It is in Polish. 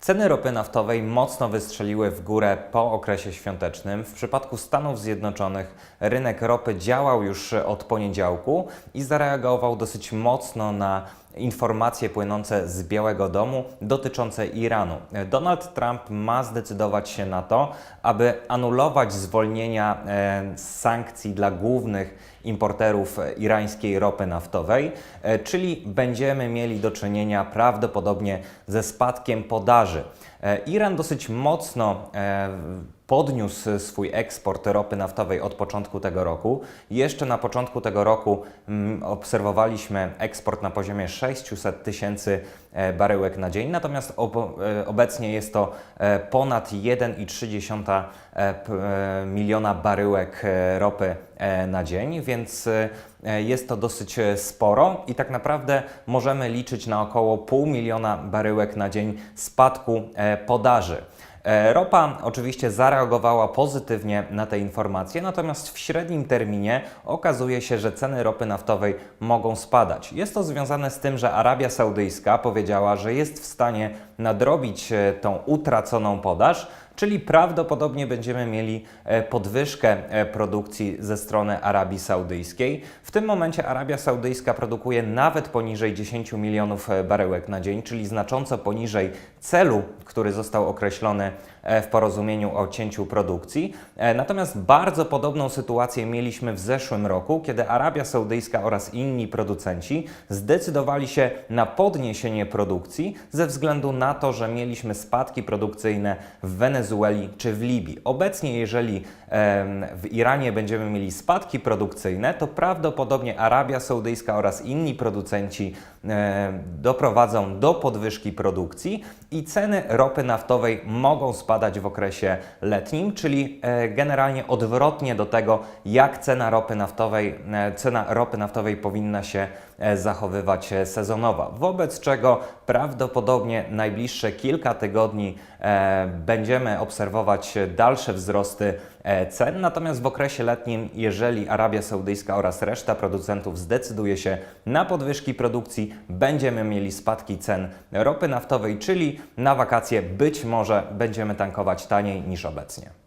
Ceny ropy naftowej mocno wystrzeliły w górę po okresie świątecznym. W przypadku Stanów Zjednoczonych rynek ropy działał już od poniedziałku i zareagował dosyć mocno na informacje płynące z Białego Domu dotyczące Iranu. Donald Trump ma zdecydować się na to, aby anulować zwolnienia e, z sankcji dla głównych importerów irańskiej ropy naftowej, e, czyli będziemy mieli do czynienia prawdopodobnie ze spadkiem podaży. E, Iran dosyć mocno podniósł swój eksport ropy naftowej od początku tego roku. Jeszcze na początku tego roku mm, obserwowaliśmy eksport na poziomie 600 tysięcy e, baryłek na dzień, natomiast e, obecnie jest to e, ponad 1,3 e, p- e, miliona baryłek ropy na dzień, więc jest to dosyć sporo i tak naprawdę możemy liczyć na około pół miliona baryłek na dzień spadku podaży. E, Ropa oczywiście zareagowała pozytywnie na te informacje, natomiast w średnim terminie okazuje się, że ceny ropy naftowej mogą spadać. Jest to związane z tym, że Arabia Saudyjska powiedziała, że jest w stanie nadrobić e, tą utraconą podaż, czyli prawdopodobnie będziemy mieli e, podwyżkę e, produkcji ze strony Arabii Saudyjskiej. W tym momencie Arabia Saudyjska produkuje nawet poniżej 10 milionów e, baryłek na dzień, czyli znacząco poniżej celu, który został określony w porozumieniu o cięciu produkcji. Natomiast bardzo podobną sytuację mieliśmy w zeszłym roku, kiedy Arabia Saudyjska oraz inni producenci zdecydowali się na podniesienie produkcji ze względu na to, że mieliśmy spadki produkcyjne w Wenezueli czy w Libii. Obecnie, jeżeli w Iranie będziemy mieli spadki produkcyjne, to prawdopodobnie Arabia Saudyjska oraz inni producenci doprowadzą do podwyżki produkcji i ceny ropy naftowej mogą spadać w okresie letnim, czyli e, generalnie odwrotnie do tego, jak cena ropy naftowej, e, cena ropy naftowej powinna się e, zachowywać sezonowa. Wobec czego prawdopodobnie najbliższe kilka tygodni e, obserwować dalsze wzrosty e, cen, natomiast w okresie letnim, jeżeli Arabia Saudyjska oraz reszta producentów zdecyduje się na podwyżki produkcji, będziemy mieli spadki cen ropy naftowej, czyli na wakacje być może będziemy tankować taniej niż obecnie.